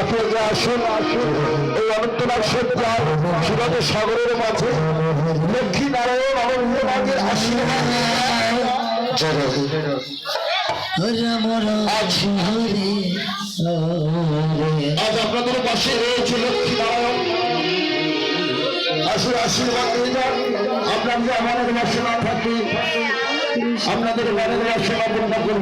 একে আসুন এই অনন্তনাথ সজ্জায় শিবাজ সাগরের মাঝে লক্ষ্মী নারায়ণ অনন্তনাথের আশীর্বাদ। আজ হরে হরে আজ আপনাদের পাশে রয়েছে লক্ষ্মী নারায়ণ আসুন, আশীর্বাদ নিয়ে যান। আপনাদের আমাদের বাসনা থাকে আপনাদের মনের বাসনা পূর্ণ করবেন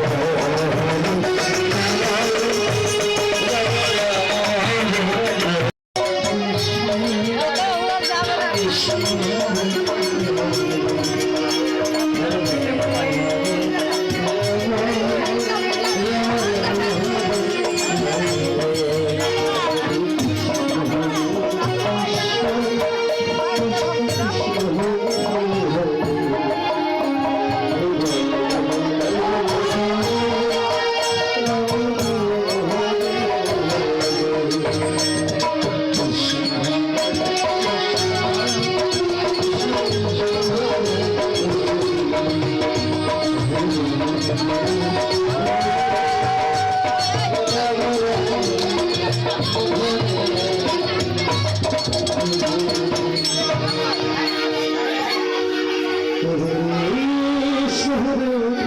Krishna শহরে